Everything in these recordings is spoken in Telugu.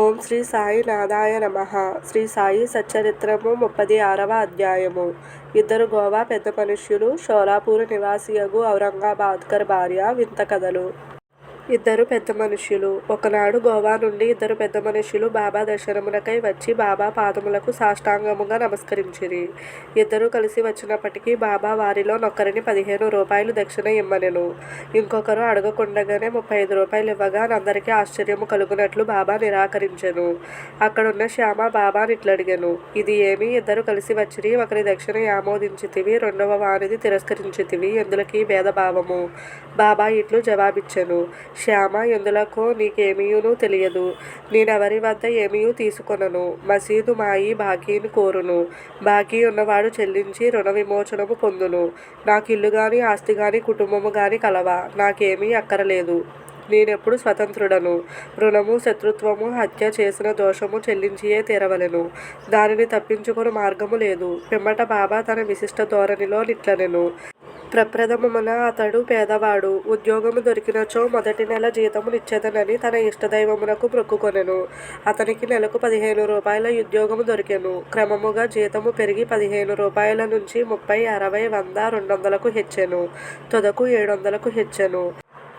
ఓం శ్రీ సాయి నాదాయ నమ. శ్రీ సాయి సచ్చరిత్రము ముప్పది ఆరవ అధ్యాయము. ఇద్దరు గోవా పెద్ద మనుష్యులు షోలాపూర్ నివాసియగు ఔరంగాబాద్కర్ భార్య వింత కథలు. ఇద్దరు పెద్ద మనుష్యులు ఒకనాడు గోవా నుండి ఇద్దరు పెద్ద మనుష్యులు బాబా దర్శనమునకై వచ్చి బాబా పాదములకు సాష్టాంగముగా నమస్కరించిరి. ఇద్దరు కలిసి వచ్చినప్పటికీ బాబా వారిలో నొక్కరిని పదిహేను రూపాయలు దక్షిణ ఇమ్మనెను. ఇంకొకరు అడగకుండగానే ముప్పై ఐదు రూపాయలు ఇవ్వగా అందరికీ ఆశ్చర్యము కలుగునట్లు బాబా నిరాకరించెను. అక్కడున్న శ్యామ బాబాని ఇట్లడిగాను ఇది ఏమి? ఇద్దరు కలిసి వచ్చిరి ఒకరి దక్షిణ ఆమోదించితివి రెండవ వారిది తిరస్కరించితివి ఎందులకి భేదభావము? బాబా ఇట్లు జవాబిచ్చెను. శ్యామ ఎందులకో నీకేమీయును తెలియదు. నేనెవరి వద్ద ఏమీయూ తీసుకొనను. మసీదు మాయి బాకీని కోరును. బాకీ ఉన్నవాడు చెల్లించి రుణ విమోచనము పొందును. నాకు ఇల్లు గాని ఆస్తి గాని కుటుంబము గాని కలవా. నాకేమీ అక్కరలేదు. నేనెప్పుడు స్వతంత్రుడను. రుణము శత్రుత్వము హత్య చేసిన దోషము చెల్లించియే తీరవలెను. దానిని తప్పించుకొని మార్గము లేదు. పిమ్మట బాబా తన విశిష్ట ధోరణిలో నిట్లనెను. ప్రప్రథమమున అతడు పేదవాడు. ఉద్యోగము దొరికినచో మొదటి నెల జీతము నిచ్చేదనని తన ఇష్టదైవమునకు మొక్కుకొనెను. అతనికి నెలకు పదిహేను రూపాయల ఉద్యోగము దొరికెను. క్రమముగా జీతము పెరిగి పదిహేను రూపాయల నుంచి ముప్పై అరవై వంద రెండు వందలకు హెచ్చెను. తుదకు ఏడు వందలకు హెచ్చెను.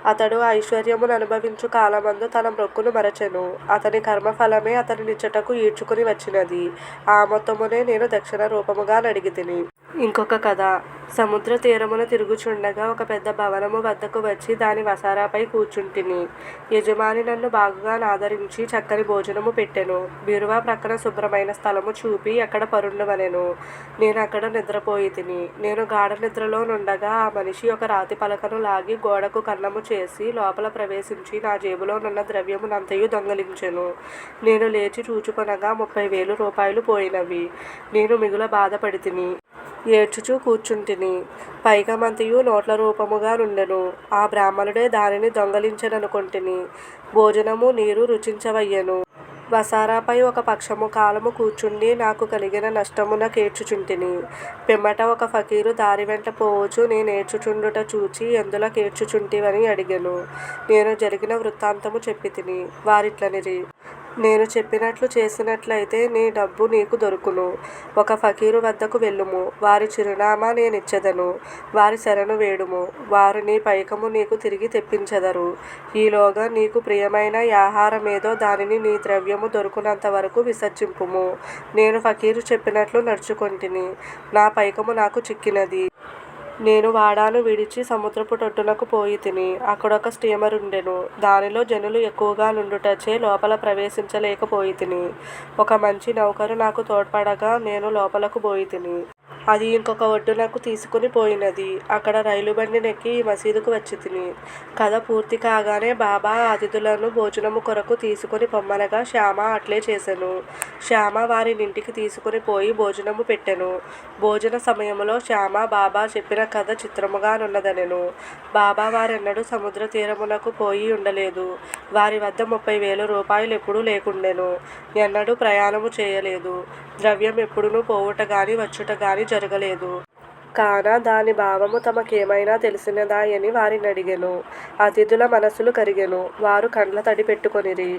అతడు ఐశ్వర్యమును అనుభవించు కాలమందు తన మొక్కును మరచెను. అతని కర్మఫలమే అతని నిచ్చటకు ఈడ్చుకుని వచ్చినది. ఆ మొత్తమునే నేను దక్షిణ రూపముగా నడిగి తిని ఇంకొక కథ. సముద్ర తీరమున తిరుగుచుండగా ఒక పెద్ద భవనము వద్దకు వచ్చి దాని వసారాపై కూర్చుంటిని. యజమాని నన్ను బాగుగా ఆదరించి చక్కని భోజనము పెట్టెను. బీరువా ప్రక్కన శుభ్రమైన స్థలము చూపి అక్కడ పరుండవనెను నేను అక్కడ నిద్రపోయి తిని నేను గాఢ నిద్రలో నుండగా ఆ మనిషి ఒక రాతి పలకను లాగి గోడకు కన్నము చేసి లోపల ప్రవేశించి నా జేబులో నున్న ద్రవ్యమునంతయు దొంగలించెను. నేను లేచి చూచుకొనగా ముప్పై వేలు రూపాయలు పోయినవి. నేను మిగుల బాధపడి తిని ఏడ్చుచూ కూర్చుంటిని. పైకమంతియు నోట్ల రూపముగా నుండెను. ఆ బ్రాహ్మణుడే దానిని దొంగలించెననుకొంటిని. భోజనము నీరు రుచించవయ్యెను. వసారాపై ఒక పక్షము కాలము కూర్చుండి నాకు కలిగిన నష్టమున కేర్చుచుంటిని పిమ్మట ఒక ఫకీరు దారి వెంట పోవచ్చు నేను ఏడ్చుచుండుట చూచి ఎందులో కేర్చుచుంటివని అడిగాను. నేను జరిగిన వృత్తాంతము చెప్పి తిని వారిట్లనిరి. నేను చెప్పినట్లు చేసినట్లయితే నీ డబ్బు నీకు దొరుకును. ఒక ఫకీరు వద్దకు వెళ్ళుము. వారి చిరునామా నేనిచ్చెదను. వారి శరణు వేడుము. వారు నీ పైకము నీకు తిరిగి తెప్పించెదరు. ఈలోగా నీకు ప్రియమైన ఆహారమేదో దానిని నీ ద్రవ్యము దొరుకునంత వరకు విసర్జింపుము. నేను ఫకీరు చెప్పినట్లు నడుచుకొంటిని. నా పైకము నాకు చిక్కినది. నేను వాడాను విడిచి సముద్రపు తొట్టునకు పోయి తిని అక్కడొక స్టీమర్ ఉండెను. దానిలో జనులు ఎక్కువగా నుండుటచే లోపల ప్రవేశించలేకపోయి తిని. ఒక మంచి నౌకరు నాకు తోడ్పడగా నేను లోపలకు పోయి తిని. అది ఇంకొక ఒడ్డునకు తీసుకుని పోయినది. అక్కడ రైలు బండి నెక్కి ఈ మసీదుకు వచ్చి తిని. కథ పూర్తి కాగానే బాబా అతిథులను భోజనము కొరకు తీసుకుని పొమ్మనగా శ్యామ అట్లే చేసెను. శ్యామ వారిని ఇంటికి తీసుకుని పోయి భోజనము పెట్టెను. భోజన సమయంలో శ్యామ బాబా చెప్పిన కథ చిత్రముగానున్నదనెను బాబా వారెన్నడూ సముద్ర తీరమునకు పోయి ఉండలేదు. వారి వద్ద ముప్పై వేల రూపాయలు ఎప్పుడూ లేకుండెను. ఎన్నడూ ప్రయాణము చేయలేదు. ద్రవ్యం ఎప్పుడునూ పోవుట గాని వచ్చుట గాని జరగలేదు. కాన దాని భావము తమకేమైనా తెలిసినదాయని వారిని అడిగెను అతిథుల మనసులు కరిగెను. వారు కండ్ల తడి పెట్టుకొనిరి.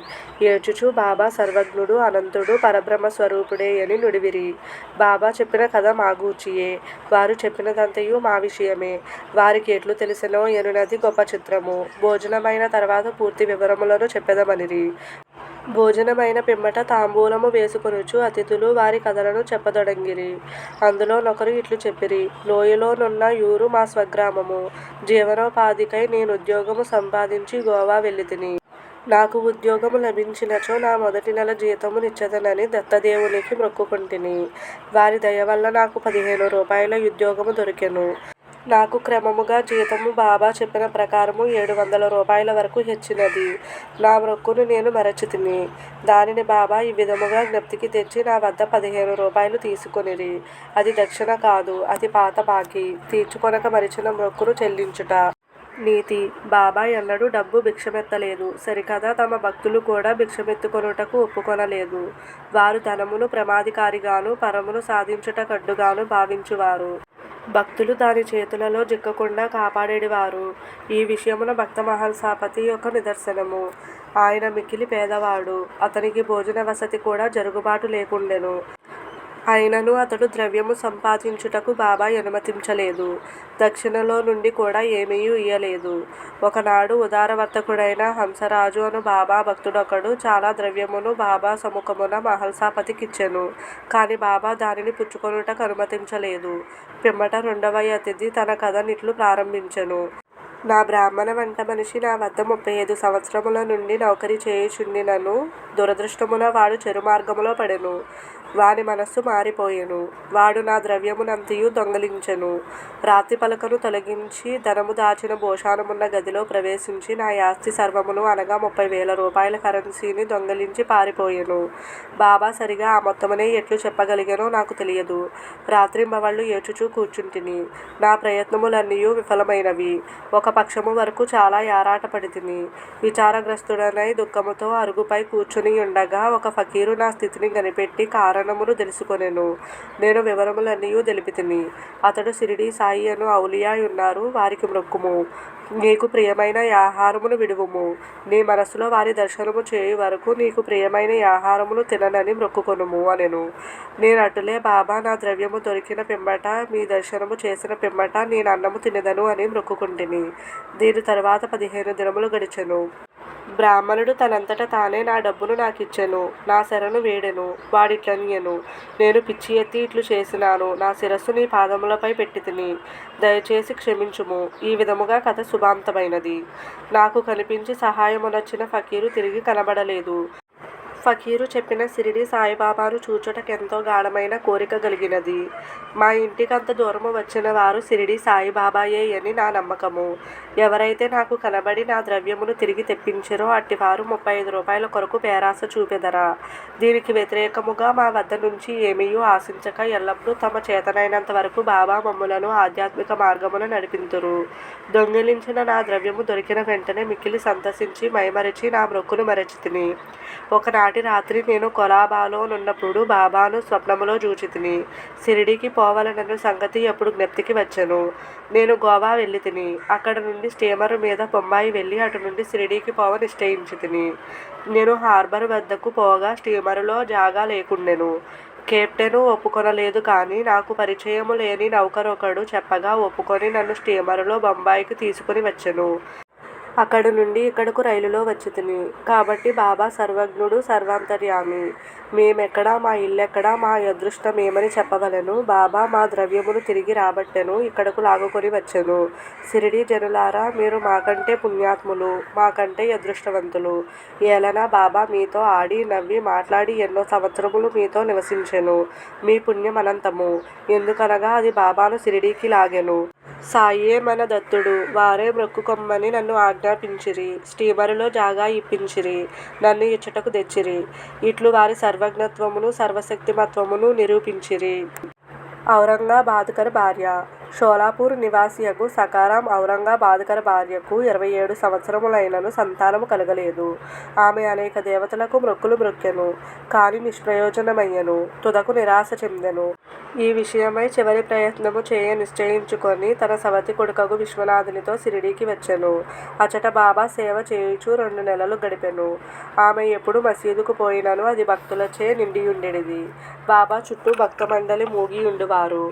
ఏడ్చుచు బాబా సర్వజ్ఞుడు అనంతుడు పరబ్రహ్మ స్వరూపుడే అని నుడివిరి. బాబా చెప్పిన కథ మాగూచియే వారు చెప్పినదంతయు మా విషయమే. వారికి ఎట్లు తెలిసినో ఎనునది గొప్ప చిత్రము. భోజనమైన తర్వాత పూర్తి వివరములను చెప్పెదమనిరి. భోజనమైన పిమ్మట తాంబూలము వేసుకొనుచు అతిథులు వారి కథలను చెప్పదొడంగిరి. అందులో నొకరు ఇట్లు చెప్పిరి లోయలోనున్న యూరు మా స్వగ్రామము. జీవనోపాధికై నేను ఉద్యోగము సంపాదించి గోవా వెళ్ళితిని. నాకు ఉద్యోగము లభించినచో నా మొదటి నెల జీతము నిచ్చెదనని దత్తదేవునికి మొక్కుకుంటుని. వారి దయ వల్ల నాకు పదిహేను రూపాయల ఉద్యోగము దొరికెను. నాకు క్రమముగా జీతము బాబా చెప్పిన ప్రకారము ఏడు వందల రూపాయల వరకు హెచ్చినది. నా మొక్కును నేను మరచితిని దానిని బాబా ఈ విధముగా జ్ఞప్తికి తెచ్చి నా వద్ద పదిహేను రూపాయలు తీసుకొనిరి. అది దక్షిణ కాదు అది పాత బాకీ. తీర్చుకొనక మరిచిన మొక్కును చెల్లించుట. నీతి బాబా ఎన్నడూ డబ్బు భిక్షమెత్తలేదు. సరికదా తమ భక్తులు కూడా భిక్షమెత్తుకొనుటకు ఒప్పుకొనలేదు. వారు ధనమును ప్రమాదికారిగాను పరమును సాధించుటకడ్డుగాను భావించువారు. భక్తులు దాని చేతులలో చిక్కకుండా కాపాడేడివారు. ఈ విషయమున భక్త మహాసాపతి యొక్క నిదర్శనము. ఆయన మిక్కిలి పేదవాడు. అతనికి భోజన వసతి కూడా జరుగుబాటు లేకుండెను. అయినను అతడు ద్రవ్యము సంపాదించుటకు బాబా అనుమతించలేదు దక్షిణలో నుండి కూడా ఏమీ ఇయ్యలేదు. ఒకనాడు ఉదారవర్తకుడైన హంసరాజు అను బాబా భక్తుడొకడు చాలా ద్రవ్యమును బాబా సముఖమున మహల్సాపతికిచ్చెను కానీ కాని బాబా దానిని పుచ్చుకొనుటకు అనుమతించలేదు. పిమ్మట రెండవ అతిథి తన కథ నిట్లు ప్రారంభించెను. నా బ్రాహ్మణ వంట మనిషి నా వద్ద ముప్పై ఐదు సంవత్సరముల నుండి నౌకరీ చేయుచుండినను దురదృష్టమున వాడు చెరు మార్గములో పడెను. వాని మనస్సు మారిపోయెను. వాడు నా ద్రవ్యమునంతయు దొంగిలించెను. రాతి పలకను తొలగించి ధనము దాచిన భోషానమున్న గదిలో ప్రవేశించి నా యాస్తి సర్వమును అనగా ముప్పై వేల రూపాయల కరెన్సీని దొంగిలించి పారిపోయెను. బాబా సరిగా ఆ మొత్తమునే ఎట్లు చెప్పగలిగానో నాకు తెలియదు. రాత్రింబవళ్ళు ఏడ్చుచూ కూర్చుంటిని. నా ప్రయత్నములన్నీ విఫలమైనవి. ఒక పక్షము వరకు చాలా యారాటపడితిని. విచారగ్రస్తుడనై దుఃఖముతో అరుగుపై కూర్చుని ఉండగా ఒక ఫకీరు నా స్థితిని కనిపెట్టి కారణములు తెలుసుకొనెను నేను వివరములన్నీ తెలిపి తిని అతడు షిరిడీ సాయి అను ఔలియా ఉన్నారు వారికి మ్రొక్కుము. నీకు ప్రియమైన ఆహారమును విడువుము. నీ మనసులో వారి దర్శనము చేయు వరకు నీకు ప్రియమైన ఆహారమును తిననని మ్రొక్కుకొనుము అనెను. అటులే బాబా నా ద్రవ్యము దొరికిన పిమ్మట మీ దర్శనము చేసిన పిమ్మట నేనన్నము తినదను అని మొక్కుకుంటుని దీని తరువాత పదిహేను దినములు గడిచెను. బ్రాహ్మణుడు తనంతట తానే నా డబ్బును నాకిచ్చెను. నా శరణు వేడెను. వాడిట్లనియను నేను పిచ్చి ఎత్తి ఇట్లు చేసినాను. నా శిరస్సు నీ పాదములపై పెట్టి తిని దయచేసి క్షమించుము. ఈ విధముగా కథ శుభాంతమైనది. నాకు కనిపించి సహాయమునొచ్చిన ఫకీరు తిరిగి కనబడలేదు. ఫకీరు చెప్పిన సిరిడి సాయిబాబాను చూచుటకెంతో గాఢమైన కోరిక కలిగినది మా ఇంటికంత దూరము వచ్చిన వారు సిరిడి సాయిబాబాయే అని నా నమ్మకము. ఎవరైతే నాకు కనబడి నా ద్రవ్యమును తిరిగి తెప్పించరో అట్టివారు ముప్పై ఐదు రూపాయల కొరకు పేరాశ చూపెదరా? దీనికి వ్యతిరేకముగా మా వద్ద నుంచి ఏమీయూ ఆశించక ఎల్లప్పుడూ తమ చేతనైనంత వరకు బాబా మమ్ములను ఆధ్యాత్మిక మార్గమున నడిపింతురు. దొంగిలించిన నా ద్రవ్యము దొరికిన వెంటనే మిక్కిలి సంతసించి మైమరిచి నా మ్రొక్కును మరచితిని. ఒకనాటి రాత్రి నేను కొలాబాలో నున్నప్పుడు బాబాను స్వప్నములో జూచితిని. షిరిడీకి పోవాలనన్న సంగతి అప్పుడు జ్ఞప్తికి వచ్చాను నేను గోవా వెళ్ళితిని. అక్కడ నుండి స్టీమరు మీద బొంబాయి వెళ్ళి అటు నుండి షిరిడీకి పోవ నిశ్చయించితిని. నేను హార్బర్ వద్దకు పోగా స్టీమరులో జాగా లేకుండెను. కెప్టెను ఒప్పుకొనలేదు కానీ నాకు పరిచయము లేని నౌకరొకడు చెప్పగా ఒప్పుకొని నన్ను స్టీమరులో బొంబాయికి తీసుకొని వచ్చెను. అక్కడి నుండి ఇక్కడకు రైలులో వచ్చితిని. కాబట్టి బాబా సర్వజ్ఞుడు సర్వాంతర్యామి. మేమెక్కడ మా ఇల్లెక్కడ మా అదృష్టం ఏమని చెప్పవలెను. బాబా మా ద్రవ్యమును తిరిగి రాబట్టెను. ఇక్కడకు లాగుకొని వచ్చెను. సిరిడి జనులారా మీరు మాకంటే పుణ్యాత్ములు. మాకంటే అదృష్టవంతులు. ఏలన బాబా మీతో ఆడి నవ్వి మాట్లాడి ఎన్నో సంవత్సరములు మీతో నివసించెను. మీ పుణ్యం అనంతము. ఎందుకనగా అది బాబాను షిరిడీకి లాగెను. సాయియే మన దత్తుడు. వారే మ్రొక్కుకొమ్మని నన్ను ఆజ్ఞాపించిరి. స్టీమరులో జాగా ఇప్పించిరి. నన్ను ఇచ్చటకు తెచ్చిరి. ఇట్లు వారి సర్వజ్ఞత్వమును సర్వశక్తిమత్వమును నిరూపించిరి. ఔరంగాబాద్కర్ భార్య షోలాపూర్ నివాసియగు సకారాం ఔరంగాబాదుకర్ భార్యకు ఇరవై ఏడు సంవత్సరములైనను సంతానము కలగలేదు ఆమె అనేక దేవతలకు మృక్కులు మృక్కెను కాని నిష్ప్రయోజనమయ్యెను. తుదకు నిరాశ చెందెను. ఈ విషయమై చివరి ప్రయత్నము చేయ నిశ్చయించుకొని తన సవతి కొడుకగు విశ్వనాథునితో షిరిడీకి వచ్చెను. అచట బాబా సేవ చేయుచూ రెండు నెలలు గడిపెను. ఆమె ఎప్పుడు మసీదుకు పోయినను అది భక్తులచే నిండియుండెడిది. బాబా చుట్టూ భక్తమండలి మూగియుండువారు.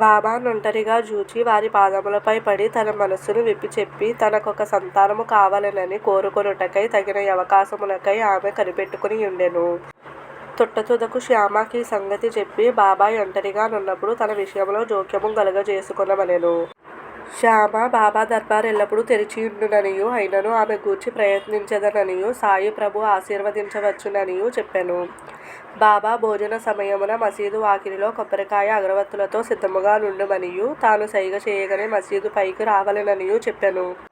బాబాను ఒంటరిగా జూచి వారి పాదములపై పడి తన మనస్సును విప్పిచెప్పి తనకొక సంతానము కావలెనని కోరుకొనుటకై తగిన యవకాశమునకై ఆమె కనిపెట్టుకొనియుండెను. తుట్టతుదకు శ్యామకి సంగతి చెప్పి బాబాయ్ ఒంటరిగా నున్నప్పుడు తన విషయంలో జోక్యము కలుగజేసుకొనమనెను. శ్యామ బాబా దర్బార్ ఎల్లప్పుడూ తెరిచియుండుననియూ అయినను ఆమె గూర్చి ప్రయత్నించదననియు సాయి ప్రభు ఆశీర్వదించవచ్చుననియూ చెప్పాను. బాబా భోజన సమయమున మసీదు వాకిలిలో కొబ్బరికాయ అగరవత్తులతో సిద్ధముగా నుండుమనియు తాను సైగ చేయగనే మసీదు పైకి రావలెననియూ చెప్పాను.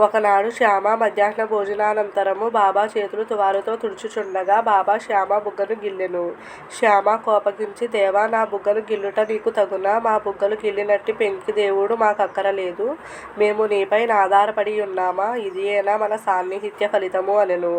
ఒకనాడు శ్యామ మధ్యాహ్న భోజనానంతరము బాబా చేతులు తువాలుతో తుడుచుచుండగా బాబా శ్యామ బుగ్గను గిల్లెను. శ్యామ కోపగించి దేవా నా బుగ్గను గిల్లుట నీకు తగునా? మా బుగ్గలు గిల్లినట్టి పెంకి దేవుడు మాకక్కరలేదు. మేము నీపై ఇది ఇదియేనా మన సాన్నిహిత్య ఫలితము అనెను.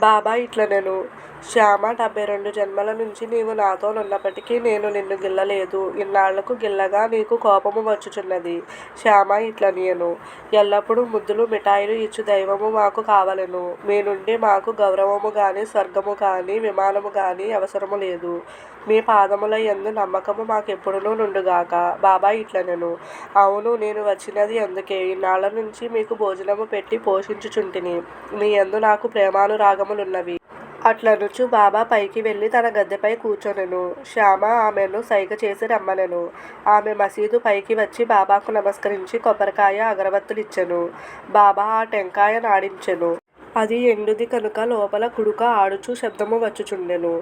బాబా ఇట్లనెను శ్యామ డెబ్బై రెండు జన్మల నుంచి నీవు నాతోనున్నప్పటికీ నేను నిన్ను గిల్లలేదు. ఇన్నాళ్ళకు గిల్లగా నీకు కోపము వచ్చుచున్నది. శ్యామ నేను ఎల్లప్పుడూ ముద్దులు మిఠాయిలు ఇచ్చు దైవము మాకు కావలెను. మీ నుండి మాకు గౌరవము కానీ స్వర్గము కానీ విమానము కానీ అవసరము లేదు. మీ పాదముల యందు నమ్మకము మాకెప్పుడునూ నుండుగాక. బాబా ఇట్లనెను అవును నేను వచ్చినది అందుకే. ఇన్నాళ్ళ నుంచి మీకు భోజనము పెట్టి పోషించుచుంటిని. మీ యందు నాకు ప్రేమానురాగములున్నవి. అట్లనుచు బాబా పైకి వెళ్ళి తన గద్దెపై కూర్చొనెను. శ్యామ ఆమెను సైగ చేసి రమ్మనెను. ఆమె మసీదు పైకి వచ్చి బాబాకు నమస్కరించి కొబ్బరికాయ అగరబత్తులిచ్చెను. బాబా ఆ టెంకాయ నాడించెను. అది ఎండుది కనుక లోపల కుడుక ఆడుచు శబ్దము వచ్చుచుండెను.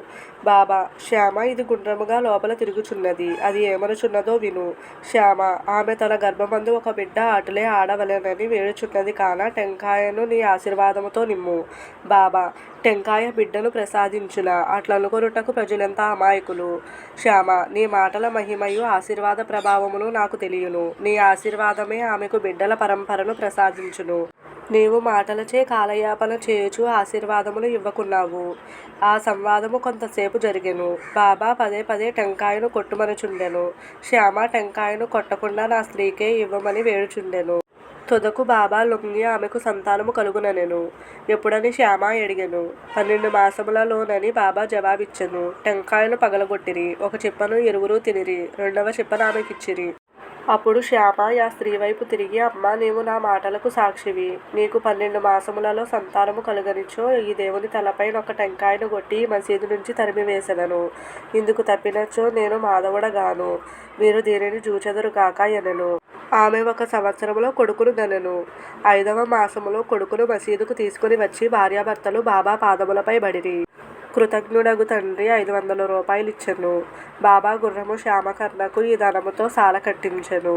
బాబా శ్యామ ఇది గుండ్రముగా లోపల తిరుగుచున్నది. అది ఏమనుచున్నదో విను. శ్యామ ఆమె తన గర్భమందు ఒక బిడ్డ ఆటలే ఆడవలెనని వేడుచున్నది కాన టెంకాయను నీ ఆశీర్వాదముతో నిమ్ము. బాబా టెంకాయ బిడ్డను ప్రసాదించున అట్లనుకొనుటకు ప్రజలంతా అమాయకులు. శ్యామ నీ మాటల మహిమయు ఆశీర్వాద ప్రభావమును నాకు తెలియను. నీ ఆశీర్వాదమే ఆమెకు బిడ్డల పరంపరను ప్రసాదించును. నీవు మాటలచే కాలయాపన చేయుచు ఆశీర్వాదములు ఇవ్వకున్నావు. ఆ సంవాదము కొంతసేపు జరిగెను. బాబా పదే పదే టెంకాయను కొట్టుమనుచుండెను. శ్యామ టెంకాయను కొట్టకుండా నా స్త్రీకే ఇవ్వమని వేడుచుండెను. తుదకు బాబా లొంగి ఆమెకు సంతానము కలుగుననెను ఎప్పుడని శ్యామ ఎడిగెను. పన్నెండు మాసములలోనని బాబా జవాబిచ్చెను. టెంకాయను పగలగొట్టిరి. ఒక చిప్పను ఇరువురు తినిరి. రెండవ చిప్పను ఆమెకిచ్చిరి. అప్పుడు శ్యామ ఆ స్త్రీ వైపు తిరిగి అమ్మ నీవు నా మాటలకు సాక్షివి. నీకు పన్నెండు మాసములలో సంతానము కలుగనిచో ఈ దేవుని తలపై ఒక టెంకాయను కొట్టి మసీదు నుంచి తరిమివేసెదను. ఇందుకు తప్పినచో నేను మాధవుడగాను. మీరు దీనిని చూచెదరు కాక ఎనెను. ఆమె ఒక సంవత్సరములో కొడుకును గనెను. ఐదవ మాసములో కొడుకును మసీదుకు తీసుకుని వచ్చి భార్యాభర్తలు బాబా పాదములపై బడిరి. కృతజ్ఞుడగు తండ్రి ఐదు వందల రూపాయలు ఇచ్చెను బాబా గుర్రము శ్యామకర్ణకు ఈ ధనముతో సాల కట్టించెను.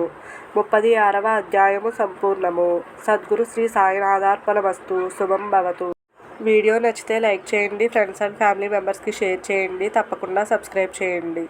ముప్పది ఆరవ అధ్యాయము సంపూర్ణము. సద్గురు శ్రీ సాయినాథార్పణమస్తు శుభం భవతు. వీడియో నచ్చితే లైక్ చేయండి. ఫ్రెండ్స్ అండ్ ఫ్యామిలీ మెంబర్స్కి షేర్ చేయండి. తప్పకుండా సబ్స్క్రైబ్ చేయండి.